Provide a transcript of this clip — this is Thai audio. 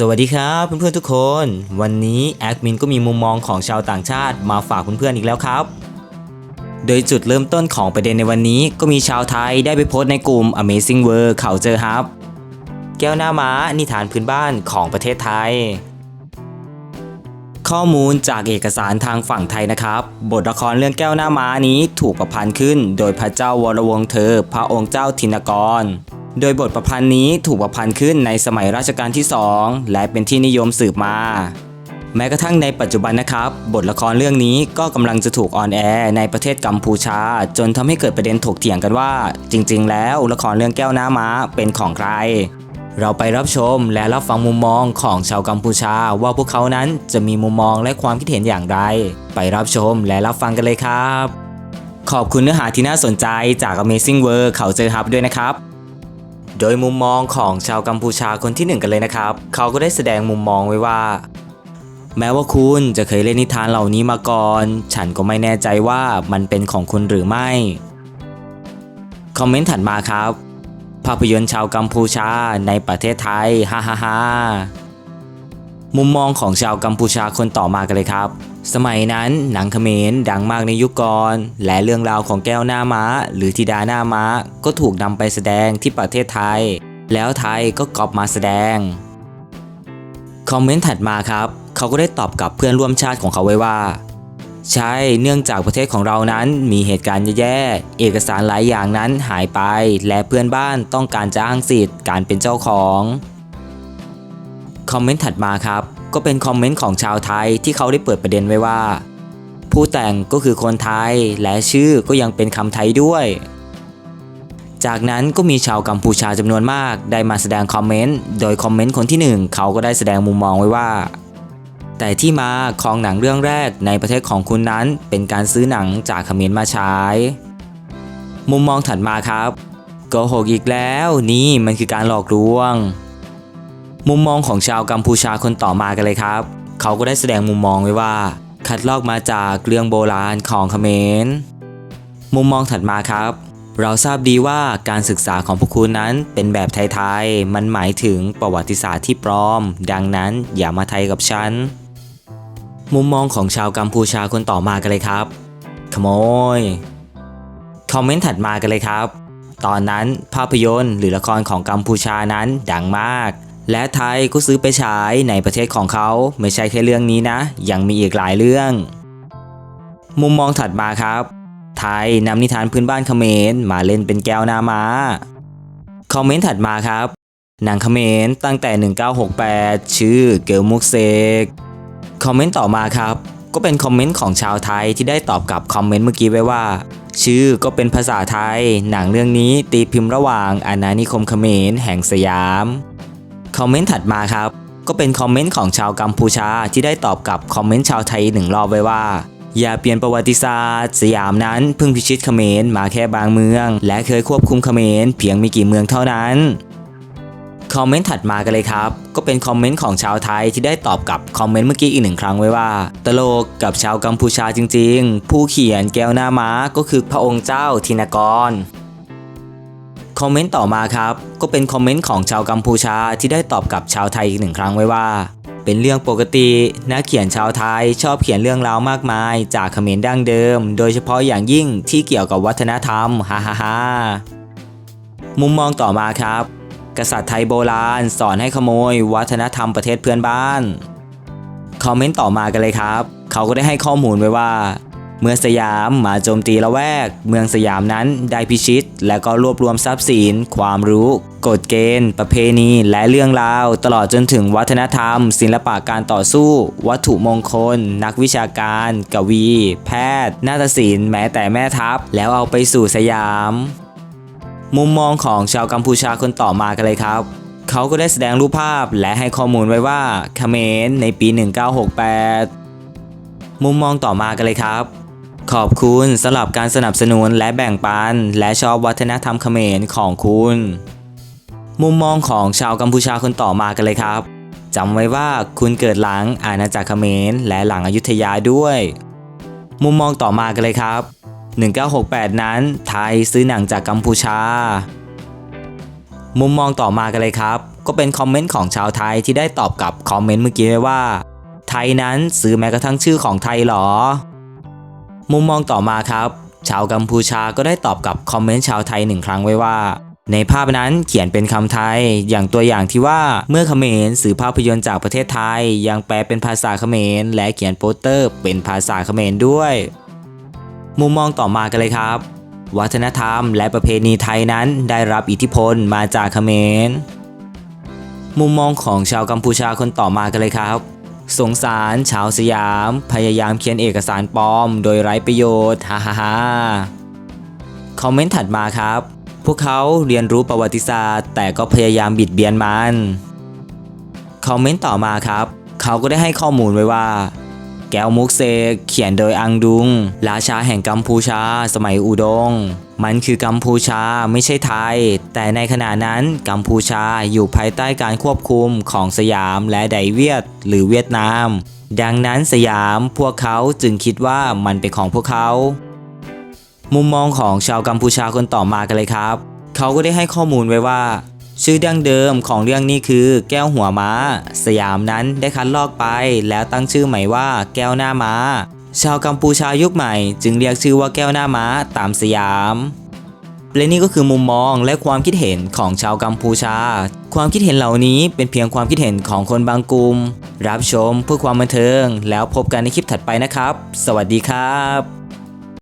สวัสดีครับเพื่อนๆทุกคน วันนี้แอดมินก็มีมุมมองของชาวต่างชาติมาฝากเพื่อนๆอีกแล้วครับ โดยจุดเริ่มต้นของประเด็นในวันนี้ก็มีชาวไทยได้ไปโพสต์ในกลุ่ม Amazing World เขาเจอฮับ แก้วหน้าม้านิทานพื้นบ้านของประเทศไทย ข้อมูลจากเอกสารทางฝั่งไทยนะครับ บทละครเรื่องแก้วหน้าม้านี้ถูกประพันธ์ขึ้น โดยพระเจ้าวรวงเธอ พระองค์เจ้าธินกร โดยบทประพันธ์นี้ถูกประพันธ์ขึ้นในสมัยรัชกาลที่ 2 และเป็นที่นิยมสืบมา แม้กระทั่งในปัจจุบันนะครับ บทละครเรื่องนี้ก็กำลังจะถูกออนแอร์ในประเทศกัมพูชา จนทำให้เกิดประเด็นถกเถียงกันว่า จริง ๆ แล้วละครเรื่องแก้วหน้าม้าเป็นของใคร เราไปรับชมและรับฟังมุมมองของชาวกัมพูชา ว่าพวกเขานั้นจะมีมุมมองและความคิดเห็นอย่างไร ไปรับชมและรับฟังกันเลยครับ ขอบคุณเนื้อหาที่น่าสนใจจาก Amazing World เขาเจอฮับด้วยนะครับ โดยมุมมองของชาวกัมพูชาคนที่หนึ่งกันเลยนะครับ เขาก็ได้แสดงมุมมองไว้ว่า แม้ว่าคุณจะเคยเล่นนิทานเหล่านี้มาก่อน ฉันก็ไม่แน่ใจว่ามันเป็นของคุณหรือไม่ คอมเมนต์ถัดมาครับ ภาพยนตร์ชาวกัมพูชาในประเทศไทยฮ่าฮ่าฮ่า มุมมองของชาวกัมพูชาคนต่อมากันเลยครับ สมัยนั้นหนังเขมรดังมากในยุคก่อน และเรื่องราวของแก้วหน้าม้า หรือธิดาหน้าม้า ก็ถูกนำไปแสดงที่ประเทศไทย แล้วไทยก็กอบมาแสดง คอมเมนต์ถัดมาครับ เขาก็ได้ตอบกับเพื่อนร่วมชาติของเขาไว้ว่า ใช่ เนื่องจากประเทศของเรานั้นมีเหตุการณ์แย่ๆ เอกสารหลายอย่างนั้นหายไป และเพื่อนบ้านต้องการจะอ้างสิทธิ์การเป็นเจ้าของ คอมเมนต์ถัดมาครับ ก็เป็นคอมเมนต์ของชาวไทยที่เขาได้เปิดประเด็นไว้ว่า ผู้แต่งก็คือคนไทยและชื่อก็ยังเป็นคำไทยด้วย จากนั้นก็มีชาวกัมพูชาจำนวนมาก ได้มาแสดงคอมเมนต์โดยคอมเมนต์คนที่หนึ่งเขาก็ได้แสดงมุมมองไว้ว่าแต่ที่มาของหนังเรื่องแรกในประเทศของคุณนั้นเป็นการซื้อหนังจากเขมรมาใช้มุมมองถัดมาครับโกหกอีกแล้วนี่มันคือการหลอกลวง มุมมองของชาวกัมพูชาคนต่อมากันเลยครับ เขาก็ได้แสดงมุมมองไว้ว่า คัดลอกมาจากเรื่องโบราณของเขมร มุมมองถัดมาครับ เราทราบดีว่าการศึกษาของพวกคุณนั้นเป็นแบบไทยๆ มันหมายถึงประวัติศาสตร์ที่ปลอม ดังนั้นอย่ามาไทยกับฉัน มุมมองของชาวกัมพูชาคนต่อมากันเลยครับ ขโมย คอมเมนต์ถัดมากันเลยครับตอนนั้นภาพยนตร์หรือละครของกัมพูชานั้นดังมาก และไทยก็ซื้อไปฉายในประเทศของเขาไม่ใช่แค่เรื่องนี้นะ ยังมีอีกหลายเรื่อง มุมมองถัดมาครับ ไทยนำนิทานพื้นบ้านเขมรมาเล่นเป็นแก้วหน้าม้าคอมเมนต์ถัดมาครับหนังเขมรตั้งแต่ 1968 ชื่อเกลมุกเซกคอมเมนต์ต่อมาครับ ก็เป็นคอมเมนต์ของชาวไทยที่ได้ตอบกับคอมเมนต์เมื่อกี้ไว้ว่า ชื่อก็เป็นภาษาไทย หนังเรื่องนี้ตีพิมพ์ระหว่างอาณานิคมเขมรแห่งสยาม คอมเมนต์ถัดมาครับ ก็เป็นคอมเมนต์ของชาวกัมพูชาที่ได้ตอบกับคอมเมนต์ชาวไทยหนึ่งรอบไว้ว่า อย่าเปลี่ยนประวัติศาสตร์ สยามนั้นเพิ่งพิชิตเขมรมาแค่บางเมือง และเคยควบคุมเขมรเพียงม่กี่เมืองเท่านั้นคอมเมนต์ถัดมากันเลยครับ ก็เป็นคอมเมนต์ของชาวไทยที่ได้ตอบกับคอมเมนต์เมื่อกี้อีกหนึ่งครั้งไว้ว่า ตลกกับชาวกัมพูชาจริง ๆ ผู้เขียนแก้วหน้าม้าก็คือพระองค์เจ้าธินกร คอมเมนต์ต่อมาครับ ก็เป็นคอมเมนต์ของชาวกัมพูชาที่ได้ตอบกับชาวไทยอีกหนึ่งครั้งไว้ว่า เป็นเรื่องปกตินักเขียนชาวไทยชอบเขียนเรื่องราวมากมาย จากเขมรดั้งเดิม โดยเฉพาะอย่างยิ่งที่เกี่ยวกับวัฒนธรรมฮ่าฮ่าฮ่ามุมมองต่อมาครับ กษัตริย์ไทยโบราณ สอนให้ขโมย วัฒนธรรมประเทศเพื่อนบ้านคอมเมนต์ต่อมากันเลยครับ เขาก็ได้ให้ข้อมูลไว้ว่า เมื่อสยามมาโจมตีละแวก เมืองสยามนั้นได้พิชิต และก็รวบรวมทรัพย์สิน ความรู้กฎเกณฑ์ ประเพณีและเรื่องราว ตลอดจนถึงวัฒนธรรม ศิลปะการต่อสู้ วัตถุมงคล นักวิชาการ กวี แพทย์ นาฏศิลป์แม้แต่แม่ทัพ แล้วเอาไปสู่สยาม มุมมองของชาวกัมพูชาคนต่อมากันเลยครับเขาก็ได้แสดงรูปภาพและให้ข้อมูลไว้ว่าเขมรในปี 1968 มุมมองต่อมากันเลยครับ ขอบคุณสำหรับการสนับสนุนและแบ่งปัน และชอบวัฒนธรรมเขมรของคุณ มุมมองของชาวกัมพูชาคนต่อมากันเลยครับจำไว้ว่าคุณเกิดหลังอาณาจักรเขมรและหลังอยุธยาด้วย มุมมองต่อมากันเลยครับ 1968 นั้นไทยซื้อหนังจากกัมพูชา มุมมองต่อมากันเลยครับ ก็เป็นคอมเมนต์ของชาวไทยที่ได้ตอบกับคอมเมนต์เมื่อกี้ไว้ว่า ไทยนั้นซื้อแม้กระทั่งชื่อของไทยหรอ มุมมองต่อมาครับ ชาวกัมพูชาก็ได้ตอบกับคอมเมนต์ชาวไทยหนึ่งครั้งไว้ว่า ในภาพนั้นเขียนเป็นคำไทย อย่างตัวอย่างที่ว่าเมื่อเขมรสื่อภาพยนตร์จากประเทศไทย ยังแปลเป็นภาษาเขมร และเขียนโปสเตอร์ เป็นภาษาเขมรด้วย มุมมองต่อมากันเลยครับ วัฒนธรรม และประเพณีไทยนั้นได้รับอิทธิพลมาจากเขมรมุมมองของชาวกัมพูชาคนต่อมากันเลยครับ สงสารชาวสยาม พยายามเขียนเอกสารปลอม โดยไร้ประโยชน์ฮ่าฮ่าฮ่าคอมเมนต์ถัดมาครับ พวกเขาเรียนรู้ประวัติศาสตร์ แต่ก็พยายามบิดเบียนมัน คอมเมนต์ต่อมาครับ เขาก็ได้ให้ข้อมูลไว้ว่า แก้วมุกเซกเขียนโดยอังดุง ราชาแห่งกัมพูชา สมัยอุดง มันคือกัมพูชาไม่ใช่ไทย แต่ในขณะนั้นกัมพูชาอยู่ภายใต้การควบคุมของสยามและไดเวียด หรือเวียดนาม ดังนั้นสยามพวกเขาจึงคิดว่ามันเป็นของพวกเขา มุมมองของชาวกัมพูชาคนต่อมากันเลยครับ เขาก็ได้ให้ข้อมูลไว้ว่า ชื่อดั้งเดิมของเรื่องนี้คือแก้วหัวม้า สยามนั้นได้คัดลอกไป แล้วตั้งชื่อใหม่ว่าแก้วหน้าม้า ชาวกัมพูชายุคใหม่จึงเรียกชื่อว่าแก้วหน้าม้าตามสยามและนี่ก็คือมุมมองและความคิดเห็นของชาวกัมพูชา ความคิดเห็นเหล่านี้เป็นเพียงความคิดเห็นของคนบางกลุ่ม รับชมเพื่อความบันเทิง แล้วพบกันในคลิปถัดไปนะครับ สวัสดีครับ